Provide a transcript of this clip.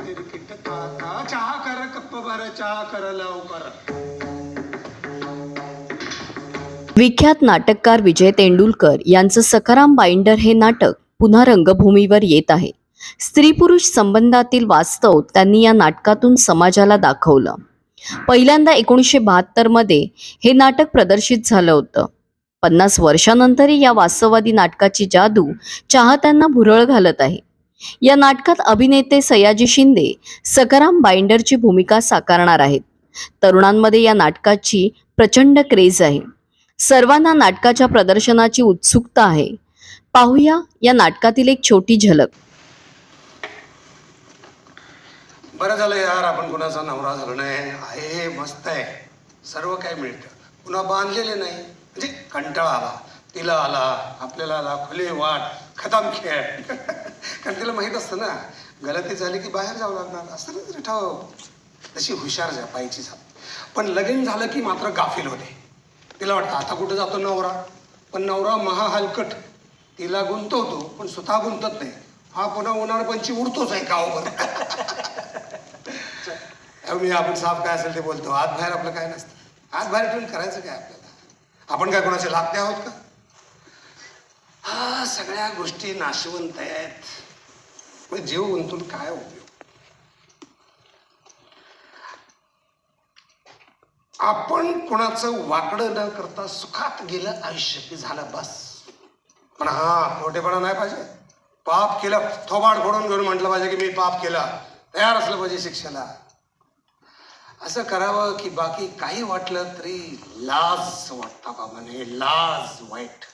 चहा कर कप्प भर चहा कर लवकर. विख्यात नाटककार विजय तेंडुलकर यांचं सखाराम बाइंडर हे नाटक पुन्हा रंगभूमीवर येत आहे. स्त्री पुरुष संबंधातील वास्तव त्यांनी या नाटकातून समाजाला दाखवलं. पहिल्यांदा एकोणीसशे बहात्तरमध्ये हे नाटक प्रदर्शित झालं होतं. पन्नास वर्षानंतरही या वास्तववादी नाटकाची जादू चाहत्यांना भुरळ घालत आहे. या नाटकात अभिनेते सयाजी शिंदे सकाराम बाइंडरची भूमिका साकारणार आहेत. तरुणांमध्ये या नाटकाची प्रचंड क्रेज आहे. सर्वांना नाटकाच्या प्रदर्शनाची उत्सुकता आहे. पाहूया या नाटकातील एक छोटी झलक. बरं झालं यार आपण कुणाचा नवरा झालो नाही. आहे मस्त आहे. सर्व काय मिळतं. पुन्हा बांधलेले नाही. म्हणजे कंटाळा आला. तिला आला. आपल्याला आला. खुले वाट खतम खेळ. कारण तिला माहीत असतं ना गलती झाली की बाहेर जावं लागणार. असं ना तरी ठाव तशी हुशार जा पाहिजे पण लगीन झालं की मात्र गाफील होते. तिला वाटतं आता कुठं जातो नवरा? पण नवरा महा हलकट तिला गुंतवतो पण स्वतः गुंतत नाही. हा पुन्हा उन्हाळपंची उडतोच आहे गावभर. मी आपण साफ काय असेल ते बोलतो. आत बाहेर आपलं काय नसतं. आत बाहेर ठेवून करायचं काय आपल्याला? आपण काय कोणाचे लागते आहोत का? सगळ्या गोष्टी नाशवंत आहेत. मग जीव गुंतून काय उपयोग? आपण कुणाचं वाकडं न करता सुखात गेलं आयुष्य की झालं बस. पण हा खोटेपणा नाही पाहिजे. पाप केलं थोबाड फोडून घेऊन म्हटलं पाहिजे की मी पाप केला. तयार असलं पाहिजे शिक्षेला. असं करावं की बाकी काही वाटलं तरी लाज वाटता बाबा लाज वाईट.